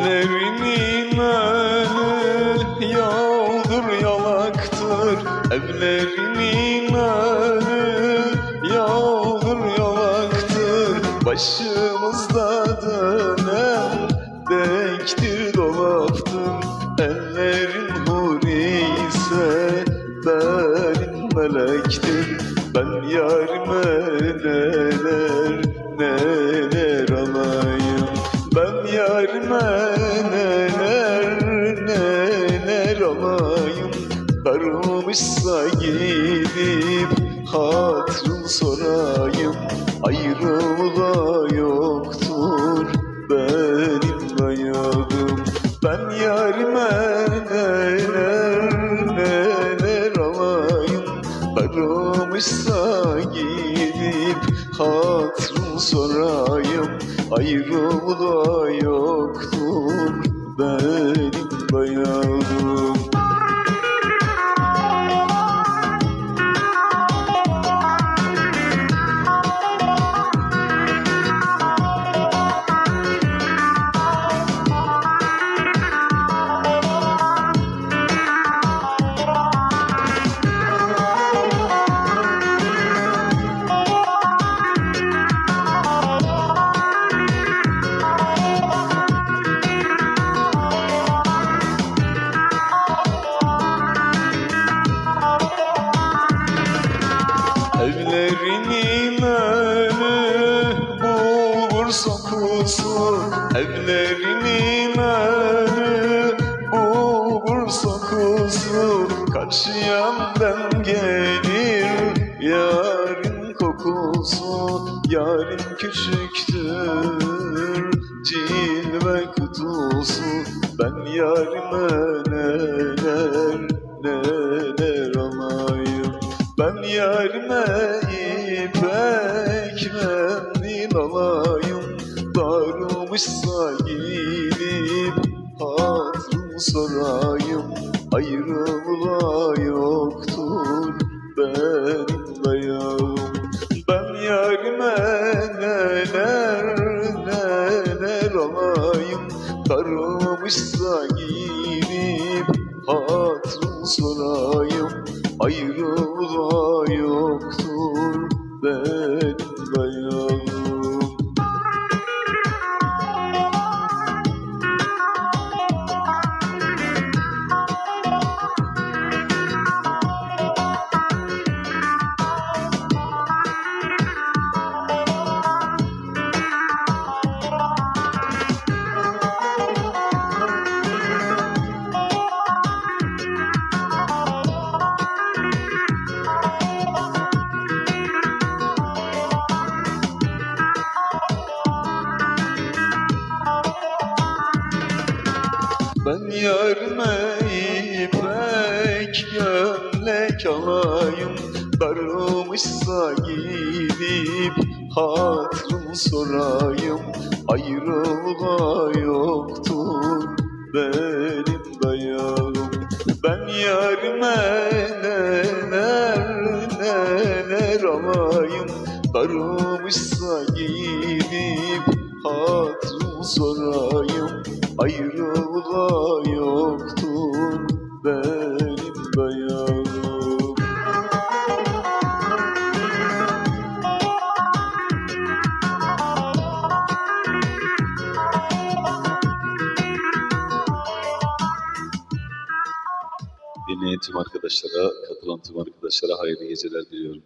Evlerinin önü yoldur yalaktır Evlerinin önü yoldur yalaktır Başımızda dönen dektir dolaptır. Ellerin huri ise benim melektir. Ben yarime neler neler Darılmışsa gidip Hatırını sorayım. Ayrılığa yoktur benim dayadım Ben yarime neler neler alayım. Darılmışsa gidip hatırını sorayım. Ayrılığa yoktur benim dayadım Evlerinin önü bulgur sokusu Evlerinin önü bulgur sokusu Karşı yandan gelir yarın kokusu. Yarın küçüktür cilve kutusu. Ben yarime neler neler ben yarime ipek mendil alayım? Darılmışsa gidip hatırını sorayım Ayrılığa yoktur benim dayağım Ben yarime neler neler alayım? Darılmışsa gidip Ben yarime ipek gömlek alayım. Darılmışsa gidip hatırını sorayım. Ayrılığa yoktur benim dayağım Ben yarime neler neler alayım? Darılmışsa gidip hatırını sorayım Ayrılığa yoktur benim dayağım Dinleyen tüm arkadaşlara, katılan tüm arkadaşlara hayırlı geceler diliyorum.